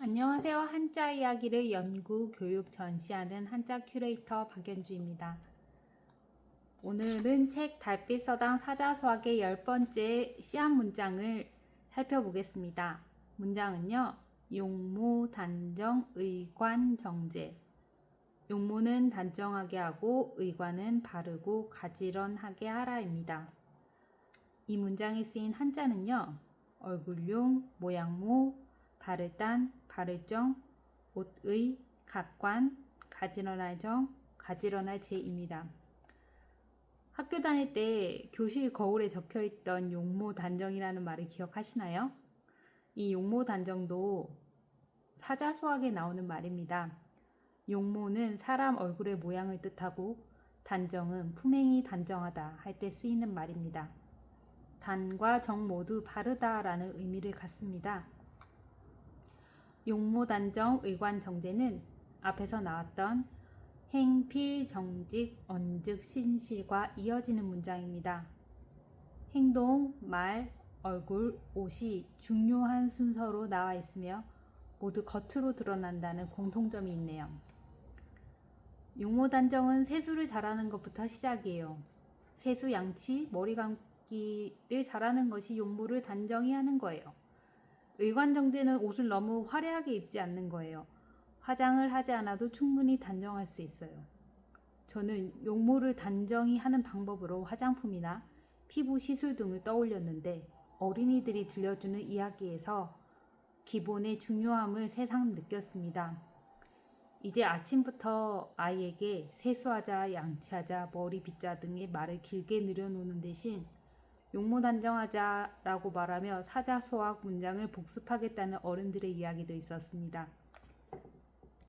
안녕하세요. 한자 이야기를 연구, 교육, 전시하는 한자 큐레이터 박연주입니다. 오늘은 책 달빛 서당 사자수학의 열 번째 시한 문장을 살펴보겠습니다. 문장은요. 용모, 단정, 의관, 정제. 용모는 단정하게 하고 의관은 바르고 가지런하게 하라입니다. 이 문장에 쓰인 한자는요. 얼굴용, 모양모, 바르단, 바를정, 옷의, 각관, 가지런할 정, 가지런할 제입니다. 학교 다닐 때 교실 거울에 적혀 있던 용모 단정이라는 말을 기억하시나요? 이 용모 단정도 사자수학에 나오는 말입니다. 용모는 사람 얼굴의 모양을 뜻하고 단정은 품행이 단정하다 할 때 쓰이는 말입니다. 단과 정 모두 바르다라는 의미를 갖습니다. 용모단정 의관정제는 앞에서 나왔던 행필 정직 언즉 신실과 이어지는 문장입니다. 행동, 말, 얼굴, 옷이 중요한 순서로 나와 있으며 모두 겉으로 드러난다는 공통점이 있네요. 용모단정은 세수를 잘하는 것부터 시작이에요. 세수 양치, 머리 감기를 잘하는 것이 용모를 단정히 하는 거예요. 의관정제는 옷을 너무 화려하게 입지 않는 거예요. 화장을 하지 않아도 충분히 단정할 수 있어요. 저는 용모를 단정히 하는 방법으로 화장품이나 피부 시술 등을 떠올렸는데 어린이들이 들려주는 이야기에서 기본의 중요함을 새삼 느꼈습니다. 이제 아침부터 아이에게 세수하자, 양치하자, 머리 빗자 등의 말을 길게 늘여놓는 대신 용모단정하자라고 말하며 사자소학 문장을 복습하겠다는 어른들의 이야기도 있었습니다.